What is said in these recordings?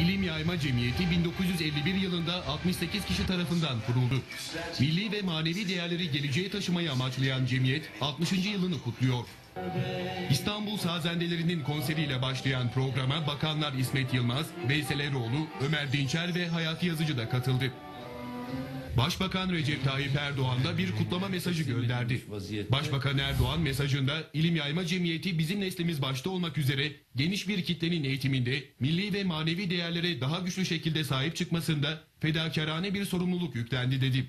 İlim Yayma Cemiyeti 1951 yılında 68 kişi tarafından kuruldu. Milli ve manevi değerleri geleceğe taşımayı amaçlayan cemiyet 60. yılını kutluyor. İstanbul Sazendelerinin konseriyle başlayan programa bakanlar İsmet Yılmaz, Veysel Eroğlu, Ömer Dinçer ve Hayati Yazıcı da katıldı. Başbakan Recep Tayyip Erdoğan da bir kutlama mesajı gönderdi. Başbakan Erdoğan mesajında İlim Yayma Cemiyeti bizim neslimiz başta olmak üzere geniş bir kitlenin eğitiminde milli ve manevi değerlere daha güçlü şekilde sahip çıkmasında fedakarane bir sorumluluk yüklendi dedi.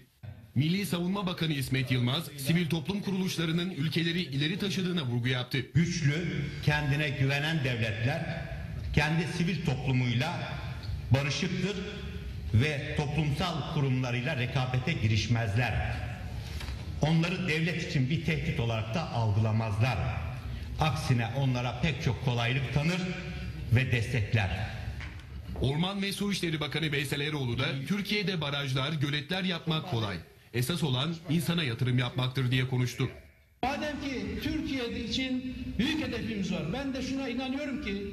Milli Savunma Bakanı İsmet Yılmaz, sivil toplum kuruluşlarının ülkeleri ileri taşıdığına vurgu yaptı. güçlü, kendine güvenen devletler kendi sivil toplumuyla barışıktır ve toplumsal kurumlarıyla rekabete girişmezler. Onları devlet için bir tehdit olarak da algılamazlar. Aksine onlara pek çok kolaylık tanır ve destekler. Orman ve Su İşleri Bakanı Veysel Eroğlu da Türkiye'de barajlar, göletler yapmak kolay. Esas olan insana yatırım yapmaktır diye konuştu. Madem ki Türkiye için büyük hedefimiz var. Ben de şuna inanıyorum ki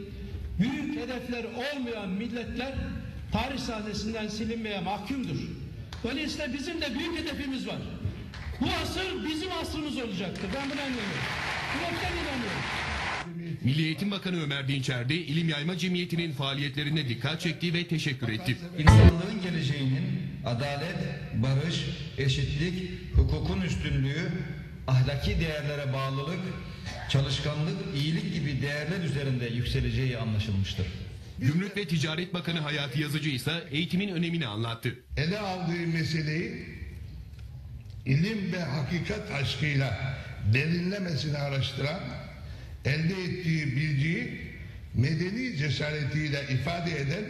büyük hedefler olmayan milletler tarih sahnesinden silinmeye mahkumdur. Dolayısıyla bizim de büyük hedefimiz var. Bu asır bizim asrımız olacaktır. Ben buna inanıyorum. Yürekten inanıyorum. Milli Eğitim Bakanı Ömer Dinçer de İlim Yayma Cemiyeti'nin faaliyetlerine dikkat çekti ve teşekkür etti. İnsanlığın geleceğinin adalet, barış, eşitlik, hukukun üstünlüğü, ahlaki değerlere bağlılık, çalışkanlık, iyilik gibi değerler üzerinde yükseleceği anlaşılmıştır. Gümrük ve Ticaret Bakanı Hayati Yazıcı ise eğitimin önemini anlattı. ele aldığı meseleyi ilim ve hakikat aşkıyla derinlemesine araştıran, elde ettiği bilgiyi medeni cesaretiyle ifade eden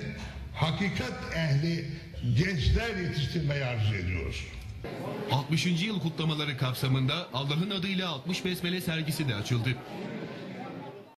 hakikat ehli gençler yetiştirmeyi arzu ediyoruz. 60. yıl kutlamaları kapsamında Allah'ın adıyla 60 Besmele sergisi de açıldı.